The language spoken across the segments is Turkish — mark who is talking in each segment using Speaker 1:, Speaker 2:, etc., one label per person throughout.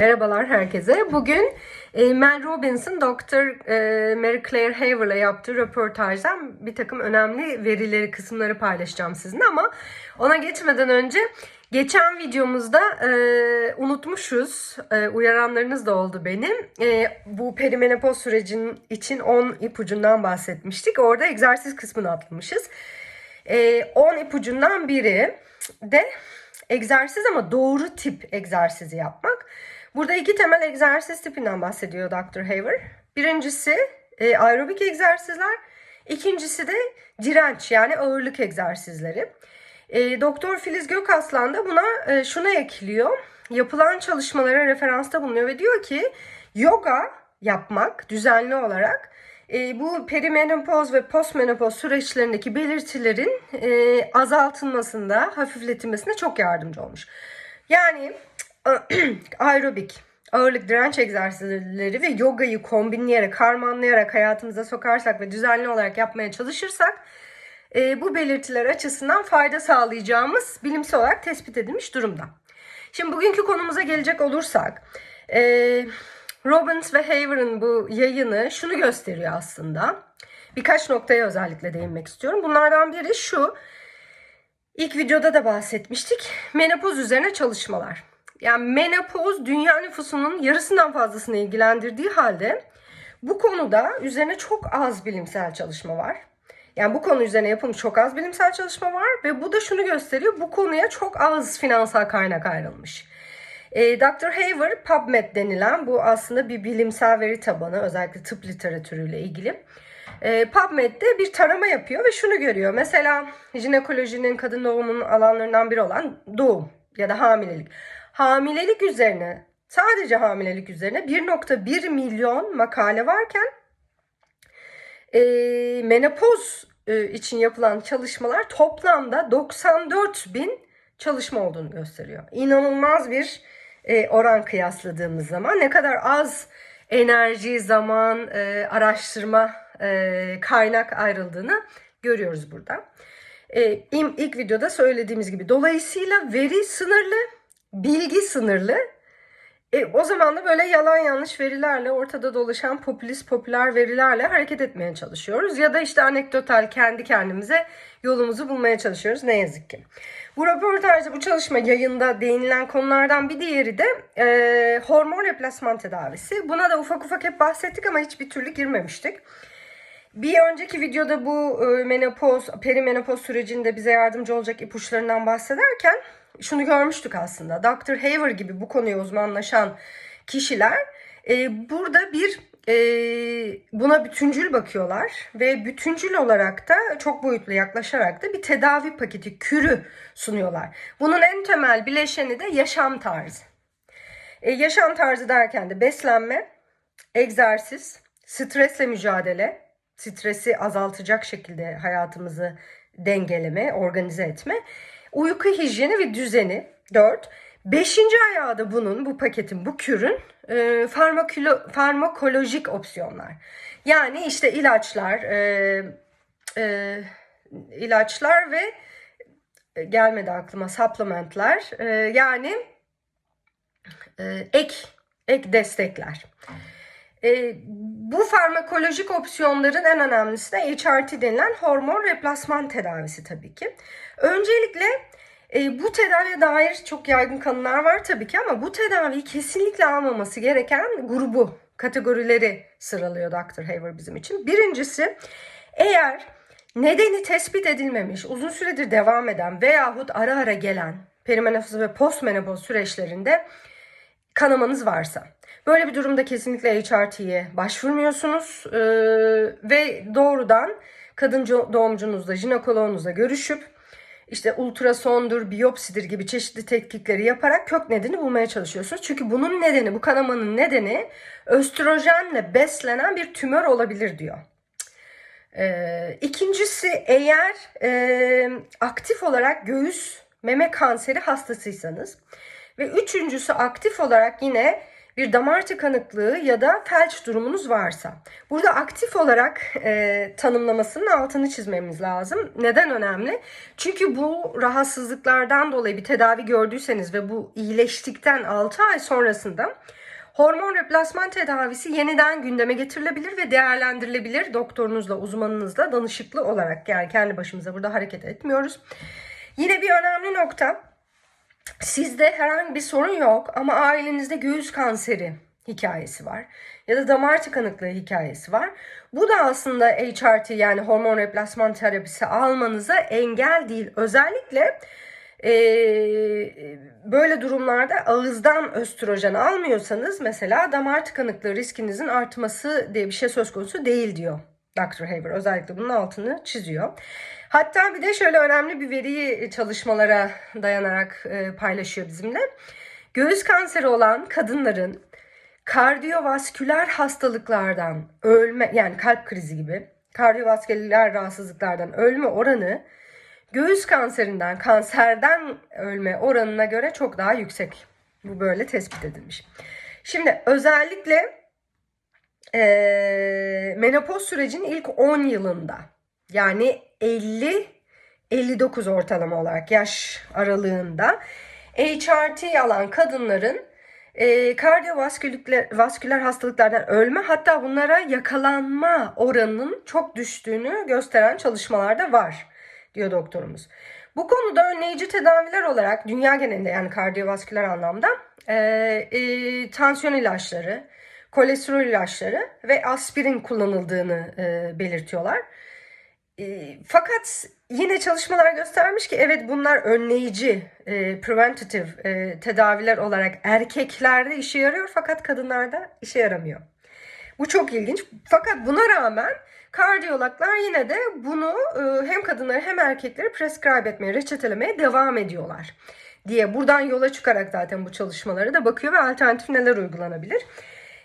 Speaker 1: Merhabalar herkese. Bugün e, Mel Robbins'in Dr. e, Mary Claire Haver'la yaptığı röportajdan bir takım önemli verileri, kısımları paylaşacağım sizinle ama ona geçmeden önce geçen videomuzda e, unutmuşuz, e, uyaranlarınız da oldu benim. E, bu perimenopoz sürecinin için 10 ipucundan bahsetmiştik. Orada egzersiz kısmını atlamışız. E, 10 ipucundan biri de egzersiz ama doğru tip egzersizi yapmak. Burada iki temel egzersiz tipinden bahsediyor Dr. Haver. Birincisi e, aerobik egzersizler. İkincisi de direnç yani ağırlık egzersizleri. E, Doktor Filiz Gökaslan da buna e, şunu ekliyor. Yapılan çalışmalara referansta bulunuyor ve diyor ki yoga yapmak düzenli olarak e, bu perimenopoz ve postmenopoz süreçlerindeki belirtilerin e, azaltılmasında, hafifletilmesinde çok yardımcı olmuş. Yani aerobik, ağırlık direnç egzersizleri ve yogayı kombinleyerek, harmanlayarak hayatımıza sokarsak ve düzenli olarak yapmaya çalışırsak e, bu belirtiler açısından fayda sağlayacağımız bilimsel olarak tespit edilmiş durumda. Şimdi bugünkü konumuza gelecek olursak, e, Robbins ve Haver'ın bu yayını şunu gösteriyor aslında. Birkaç noktaya özellikle değinmek istiyorum. Bunlardan biri şu. İlk videoda da bahsetmiştik. Menopoz üzerine çalışmalar. Yani menopoz dünya nüfusunun yarısından fazlasını ilgilendirdiği halde bu konuda üzerine çok az bilimsel çalışma var. Yani bu konu üzerine yapılmış çok az bilimsel çalışma var ve bu da şunu gösteriyor. Bu konuya çok az finansal kaynak ayrılmış. E, Dr. Haver PubMed denilen bu aslında bir bilimsel veri tabanı özellikle tıp literatürüyle ilgili. E, PubMed'de bir tarama yapıyor ve şunu görüyor. Mesela jinekolojinin kadın doğumunun alanlarından biri olan doğum ya da hamilelik. Hamilelik üzerine sadece hamilelik üzerine 1.1 milyon makale varken e, menopoz e, için yapılan çalışmalar toplamda 94 bin çalışma olduğunu gösteriyor. İnanılmaz bir e, oran kıyasladığımız zaman ne kadar az enerji, zaman, e, araştırma e, kaynak ayrıldığını görüyoruz burada. E, ilk videoda söylediğimiz gibi dolayısıyla veri sınırlı, bilgi sınırlı. E, o zaman da böyle yalan yanlış verilerle ortada dolaşan popülist popüler verilerle hareket etmeye çalışıyoruz. Ya da işte anekdotal kendi kendimize yolumuzu bulmaya çalışıyoruz ne yazık ki. Bu röportajda bu çalışma yayında değinilen konulardan bir diğeri de e, hormon replasman tedavisi. Buna da ufak ufak hep bahsettik ama hiçbir türlü girmemiştik. Bir önceki videoda bu e, menopoz, perimenopoz sürecinde bize yardımcı olacak ipuçlarından bahsederken şunu görmüştük aslında. Dr. Haver gibi bu konuya uzmanlaşan kişiler e, burada bir e, buna bütüncül bakıyorlar ve bütüncül olarak da çok boyutlu yaklaşarak da bir tedavi paketi, kürü sunuyorlar. Bunun en temel bileşeni de yaşam tarzı. E, yaşam tarzı derken de beslenme, egzersiz, stresle mücadele, stresi azaltacak şekilde hayatımızı dengeleme, organize etme, uyku hijyeni ve düzeni 4. Beşinci ayağı da bunun, bu paketin, bu kürün e, farmakolo, farmakolojik opsiyonlar. Yani işte ilaçlar, e, e, ilaçlar ve e, gelmedi aklıma supplementler. E, yani e, ek, ek destekler. E, bu farmakolojik opsiyonların en önemlisi de HRT denilen hormon replasman tedavisi tabii ki. Öncelikle e, bu tedaviye dair çok yaygın kanılar var tabii ki ama bu tedaviyi kesinlikle almaması gereken grubu, kategorileri sıralıyor Dr. Haver bizim için. Birincisi eğer nedeni tespit edilmemiş, uzun süredir devam eden veyahut ara ara gelen perimenopoz ve postmenopoz süreçlerinde kanamanız varsa. Böyle bir durumda kesinlikle HRT'ye başvurmuyorsunuz ee, ve doğrudan kadın doğumcunuzla, jinekoloğunuzla görüşüp işte ultrasondur, biyopsidir gibi çeşitli tetkikleri yaparak kök nedeni bulmaya çalışıyorsunuz. Çünkü bunun nedeni, bu kanamanın nedeni östrojenle beslenen bir tümör olabilir diyor. Ee, ikincisi eğer e, aktif olarak göğüs meme kanseri hastasıysanız ve üçüncüsü aktif olarak yine bir damar tıkanıklığı ya da felç durumunuz varsa. Burada aktif olarak e, tanımlamasının altını çizmemiz lazım. Neden önemli? Çünkü bu rahatsızlıklardan dolayı bir tedavi gördüyseniz ve bu iyileştikten 6 ay sonrasında hormon replasman tedavisi yeniden gündeme getirilebilir ve değerlendirilebilir doktorunuzla, uzmanınızla danışıklı olarak. Yani kendi başımıza burada hareket etmiyoruz. Yine bir önemli nokta Sizde herhangi bir sorun yok ama ailenizde göğüs kanseri hikayesi var ya da damar tıkanıklığı hikayesi var. Bu da aslında HRT yani hormon replasman terapisi almanıza engel değil. Özellikle e, böyle durumlarda ağızdan östrojen almıyorsanız mesela damar tıkanıklığı riskinizin artması diye bir şey söz konusu değil diyor Dr. Haber. Özellikle bunun altını çiziyor. Hatta bir de şöyle önemli bir veriyi çalışmalara dayanarak e, paylaşıyor bizimle. Göğüs kanseri olan kadınların kardiyovasküler hastalıklardan ölme yani kalp krizi gibi kardiyovasküler rahatsızlıklardan ölme oranı göğüs kanserinden, kanserden ölme oranına göre çok daha yüksek. Bu böyle tespit edilmiş. Şimdi özellikle e, menopoz sürecin ilk 10 yılında yani 50 59 ortalama olarak yaş aralığında HRT alan kadınların e, kardiyovasküler vasküler hastalıklardan ölme hatta bunlara yakalanma oranının çok düştüğünü gösteren çalışmalar da var diyor doktorumuz. Bu konuda önleyici tedaviler olarak dünya genelinde yani kardiyovasküler anlamda e, e, tansiyon ilaçları, kolesterol ilaçları ve aspirin kullanıldığını e, belirtiyorlar. E, fakat yine çalışmalar göstermiş ki evet bunlar önleyici, e, preventative e, tedaviler olarak erkeklerde işe yarıyor fakat kadınlarda işe yaramıyor. Bu çok ilginç. Fakat buna rağmen kardiyologlar yine de bunu e, hem kadınları hem erkekleri prescribe etmeye, reçetelemeye devam ediyorlar diye buradan yola çıkarak zaten bu çalışmalara da bakıyor ve alternatif neler uygulanabilir.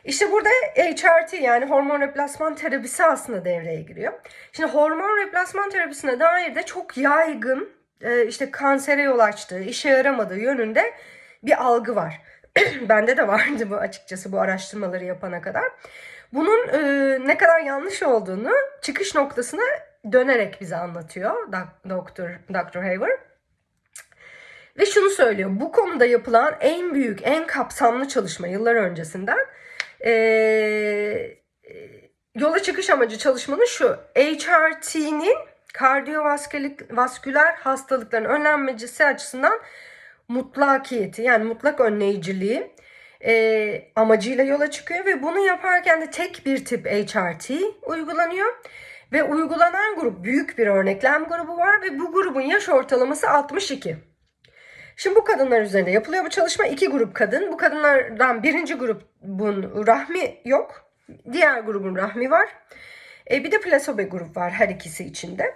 Speaker 1: İşte burada HRT yani hormon replasman terapisi aslında devreye giriyor. Şimdi hormon replasman terapisine dair de çok yaygın e, işte kansere yol açtığı, işe yaramadığı yönünde bir algı var. Bende de vardı bu açıkçası bu araştırmaları yapana kadar. Bunun e, ne kadar yanlış olduğunu çıkış noktasına dönerek bize anlatıyor Doktor Dr. Haver. Ve şunu söylüyor. Bu konuda yapılan en büyük, en kapsamlı çalışma yıllar öncesinden e, yola çıkış amacı çalışmanın şu. HRT'nin kardiyovasküler hastalıkların önlenmecisi açısından mutlakiyeti yani mutlak önleyiciliği e, amacıyla yola çıkıyor ve bunu yaparken de tek bir tip HRT uygulanıyor. Ve uygulanan grup büyük bir örneklem grubu var ve bu grubun yaş ortalaması 62. Şimdi bu kadınlar üzerinde yapılıyor bu çalışma. iki grup kadın. Bu kadınlardan birinci grubun rahmi yok. Diğer grubun rahmi var. E, bir de plasebo grup var her ikisi içinde.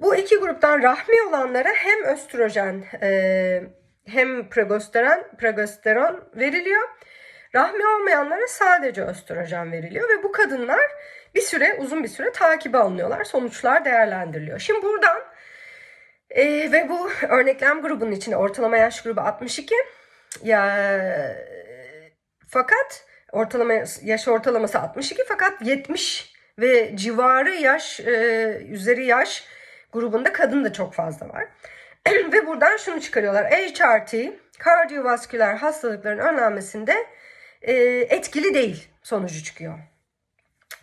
Speaker 1: Bu iki gruptan rahmi olanlara hem östrojen e, hem progesteron, progesteron veriliyor. Rahmi olmayanlara sadece östrojen veriliyor ve bu kadınlar bir süre uzun bir süre takibe alınıyorlar. Sonuçlar değerlendiriliyor. Şimdi buradan e, ve bu örneklem grubunun içinde ortalama yaş grubu 62. Ya fakat ortalama yaş ortalaması 62 fakat 70 ve civarı yaş e, üzeri yaş grubunda kadın da çok fazla var. ve buradan şunu çıkarıyorlar. HRT kardiyovasküler hastalıkların önlenmesinde e, etkili değil sonucu çıkıyor.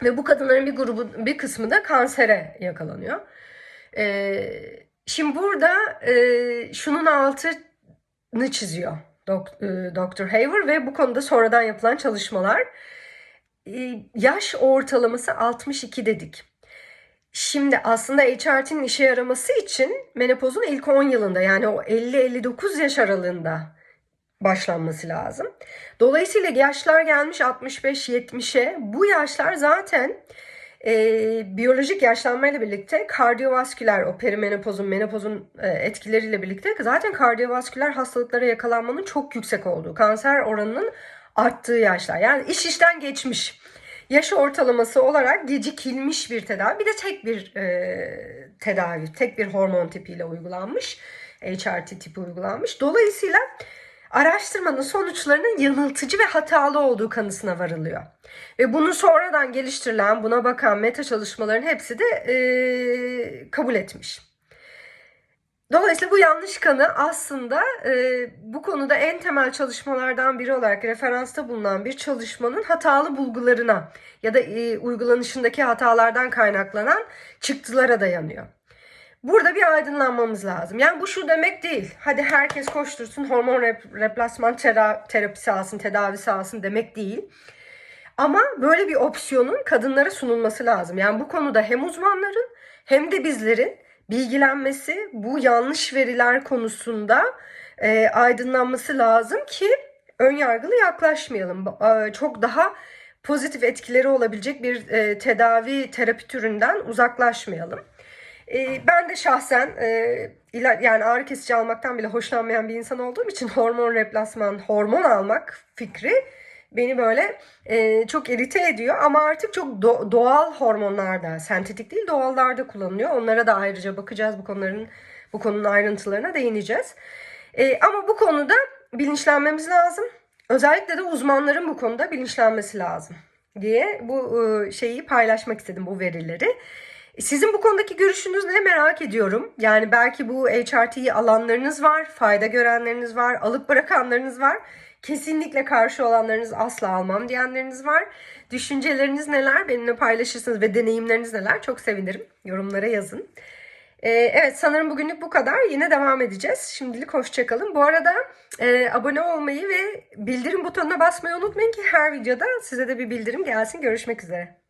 Speaker 1: Ve bu kadınların bir grubu bir kısmı da kansere yakalanıyor. E, şimdi burada e, şunun altını çiziyor Dok, e, Dr. Haver ve bu konuda sonradan yapılan çalışmalar. E, yaş ortalaması 62 dedik. Şimdi aslında HRT'nin işe yaraması için menopozun ilk 10 yılında yani o 50-59 yaş aralığında başlanması lazım. Dolayısıyla yaşlar gelmiş 65-70'e bu yaşlar zaten e, biyolojik yaşlanmayla birlikte kardiyovasküler o perimenopozun menopozun e, etkileriyle birlikte zaten kardiyovasküler hastalıklara yakalanmanın çok yüksek olduğu kanser oranının arttığı yaşlar yani iş işten geçmiş yaş ortalaması olarak gecikilmiş bir tedavi. Bir de tek bir e, tedavi, tek bir hormon tipiyle uygulanmış. HRT tipi uygulanmış. Dolayısıyla araştırmanın sonuçlarının yanıltıcı ve hatalı olduğu kanısına varılıyor. Ve bunu sonradan geliştirilen, buna bakan meta çalışmaların hepsi de e, kabul etmiş. Dolayısıyla bu yanlış kanı aslında e, bu konuda en temel çalışmalardan biri olarak referansta bulunan bir çalışmanın hatalı bulgularına ya da e, uygulanışındaki hatalardan kaynaklanan çıktılara dayanıyor. Burada bir aydınlanmamız lazım. Yani bu şu demek değil. Hadi herkes koştursun hormon rep- replasman tera- terapisi alsın, tedavisi alsın demek değil. Ama böyle bir opsiyonun kadınlara sunulması lazım. Yani bu konuda hem uzmanların hem de bizlerin bilgilenmesi, bu yanlış veriler konusunda e, aydınlanması lazım ki ön yargılı yaklaşmayalım. E, çok daha pozitif etkileri olabilecek bir e, tedavi terapi türünden uzaklaşmayalım. E, ben de şahsen e, yani ağrı kesici almaktan bile hoşlanmayan bir insan olduğum için hormon replasman, hormon almak fikri beni böyle e, çok irite ediyor ama artık çok do- doğal hormonlarda, sentetik değil doğallarda kullanılıyor. Onlara da ayrıca bakacağız bu konuların bu konunun ayrıntılarına değineceğiz. E, ama bu konuda bilinçlenmemiz lazım. Özellikle de uzmanların bu konuda bilinçlenmesi lazım diye bu e, şeyi paylaşmak istedim bu verileri. Sizin bu konudaki görüşünüz ne merak ediyorum. Yani belki bu HRT'yi alanlarınız var, fayda görenleriniz var, alıp bırakanlarınız var. Kesinlikle karşı olanlarınız asla almam diyenleriniz var. Düşünceleriniz neler benimle paylaşırsınız ve deneyimleriniz neler çok sevinirim. Yorumlara yazın. Ee, evet sanırım bugünlük bu kadar. Yine devam edeceğiz. Şimdilik hoşçakalın. Bu arada e, abone olmayı ve bildirim butonuna basmayı unutmayın ki her videoda size de bir bildirim gelsin. Görüşmek üzere.